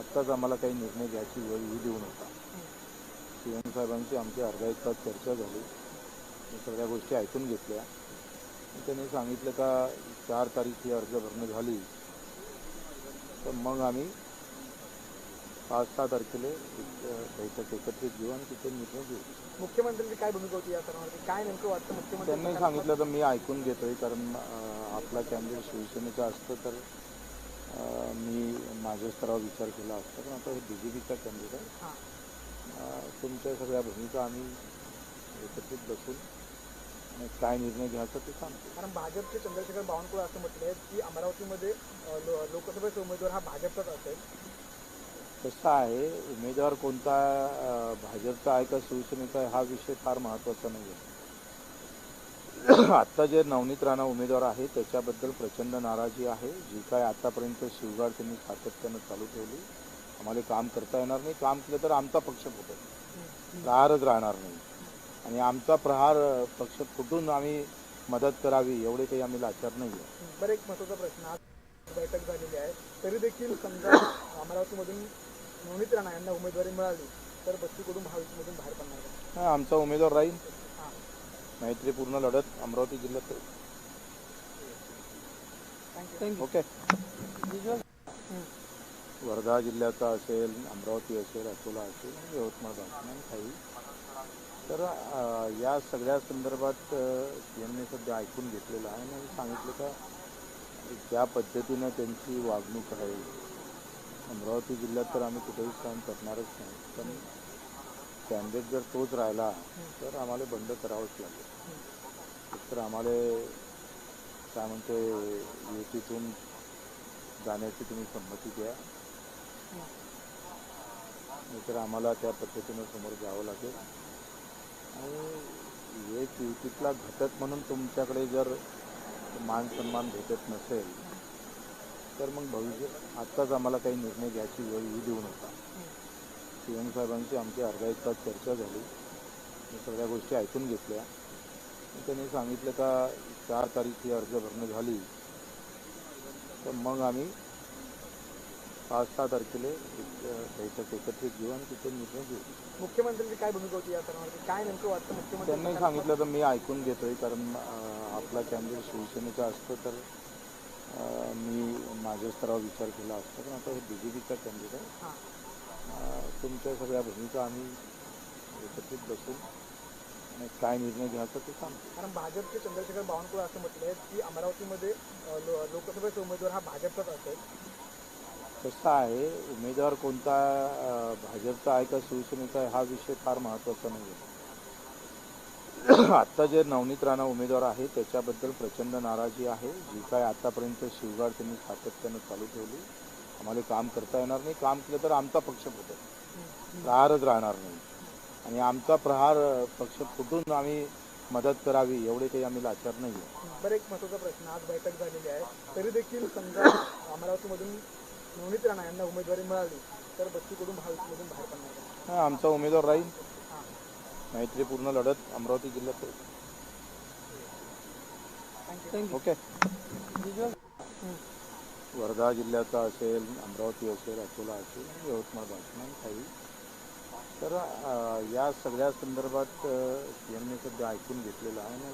आत्ताच आम्हाला काही निर्णय घ्यायची वेळ येऊ देऊ नका सी एम साहेबांची आमची अर्धा एक तास चर्चा झाली. सगळ्या गोष्टी ऐकून घेतल्या. त्यांनी सांगितलं का चार तारीख ही अर्ज भरणं झाली. तर मग आम्ही पाच सहा तारखेला बैठक एकत्रित घेऊ आणि तिथे निर्णय घेऊ. मुख्यमंत्र्यांची काय भूमिका होती या सर्वांवरती काय नेमकं वाटतं मुख्यमंत्री त्यांनी सांगितलं तर मी ऐकून घेतोय कारण आपला कॅन्डिडेट शिवसेनेचा असतं तर मी माझ्या स्तरावर विचार केला असता पण आता हे बी जे पीचा कॅन्डिडेट आहे. हां. तुमच्या सगळ्या भूमिका आम्ही एकत्रित बसून काय निर्णय घ्यायचा ते सांगतो. कारण भाजपचे चंद्रशेखर बावनकुळे असं म्हटलंय की अमरावतीमध्ये लोकसभेचा उमेदवार हा भाजपचाच असेल. कसं आहे. उमेदवार कोणता भाजपचा आहे का शिवसेनेचा आहे हा विषय फार महत्त्वाचा नाही आहे आत्ता जे नवनीत राणा उमेदवार आहे त्याच्याबद्दल प्रचंड नाराजी आहे. जी काय आतापर्यंत शिवगाड त्यांनी सातत्यानं चालू ठेवली आम्हाला काम करता येणार नाही. काम केलं तर आमचा पक्ष फुटेल. प्रहारच राहणार नाही. आणि आमचा प्रहार पक्ष फुटून आम्ही मदत करावी एवढे काही आम्ही लाचार नाही आहे. बरं एक महत्त्वाचा प्रश्न. आज बैठक झालेली आहे. तरी देखील समजा अमरावतीमधून नवनीत राणा यांना उमेदवारी मिळाली तर बच्चू कडू महायुतीमधून बाहेर पडणार? हा, आमचा उमेदवार राहील. मैत्रीपूर्ण लढत अमरावती जिल्ह्यात ओके वर्धा जिल्ह्याचा असेल अमरावती असेल अकोला असेल यवतमाळ बातम्या काही. तर या सगळ्या संदर्भात सीएमने सध्या ऐकून घेतलेलं आहे आणि सांगितलं का ज्या पद्धतीनं त्यांची वागणूक आहे अमरावती जिल्ह्यात तर आम्ही कुठेही काम करणारच नाही पण स्टँडर्ड जर तोच राहिला तर आम्हाला बंद करावंच लागेल. तर आम्हाला काय म्हणते युतीतून जाण्याची तुम्ही संमती द्या. नाहीतर आम्हाला त्या पद्धतीनं समोर जावं लागेल. आणि एक युतीतला घटक म्हणून तुमच्याकडे जर मान सन्मान भेटत नसेल तर मग भविष्य आत्ताच आम्हाला काही निर्णय घ्यायची वेळ ही देऊ नका. सी एम साहेबांची आमची अर्धा एक तास चर्चा झाली. मी सगळ्या गोष्टी ऐकून घेतल्या. त्यांनी सांगितलं का चार तारीख ही अर्ज भरणं झाली. तर मग आम्ही पाच सहा तारखेला बैठक एकत्रित घेऊ आणि तिथे निर्णय घेऊ. मुख्यमंत्र्यांची काय भूमिका होती या सर्वांवरती काय नेमकं वाटतं मुख्यमंत्री त्यांनी सांगितलं तर मी ऐकून घेतोय कारण आपला कॅन्डिडेट शिवसेनेचा असतं तर मी माझ्या स्तरावर विचार केला असता. पण आता हे बी जे पीचा कॅन्डिडेट आहे तुमच्या सगळ्या भूमिका आम्ही एकत्रित बसून आणि काय निर्णय घ्यायचा ते सांगतो. कारण भाजपचे चंद्रशेखर बावनकुळे असं म्हटलंय की अमरावतीमध्ये लो- लोकसभेचा उमेदवार हा भाजपचाच असेल. कसं आहे. उमेदवार कोणता अं, भाजपचा आहे का शिवसेनेचा आहे हा विषय फार महत्त्वाचा नाही आहे आत्ता जे नवनीत राणा उमेदवार आहे त्याच्याबद्दल प्रचंड नाराजी आहे. जी काय आतापर्यंत शिवगाड त्यांनी सातत्यानं चालू ठेवली. आम्हाला काम करता येणार नाही. काम केलं तर आमचा पक्ष फुटेल प्रहारच राहणार नाही. आणि आमचा प्रहार पक्ष फुटून आम्ही मदत करावी एवढे काही आम्ही लाचार नाही आहे बरं एक महत्त्वाचा प्रश्न. आज बैठक झालेली आहे. तरी देखील समजा अमरावतीमधून नवनीत राणा यांना उमेदवारी मिळाली तर बच्चू कडू महायुतीमधून बाहेर पडणार का? हा, आमचा उमेदवार राहील. हां. मैत्रीपूर्ण लढत अमरावती जिल्ह्यात होईल. ओके वर्धा जिल्ह्याचा असेल अमरावती असेल अकोला असेल यवतमाळ भाषण काही. तर या सगळ्या संदर्भात सीएमने सध्या ऐकून घेतलेलं आहे.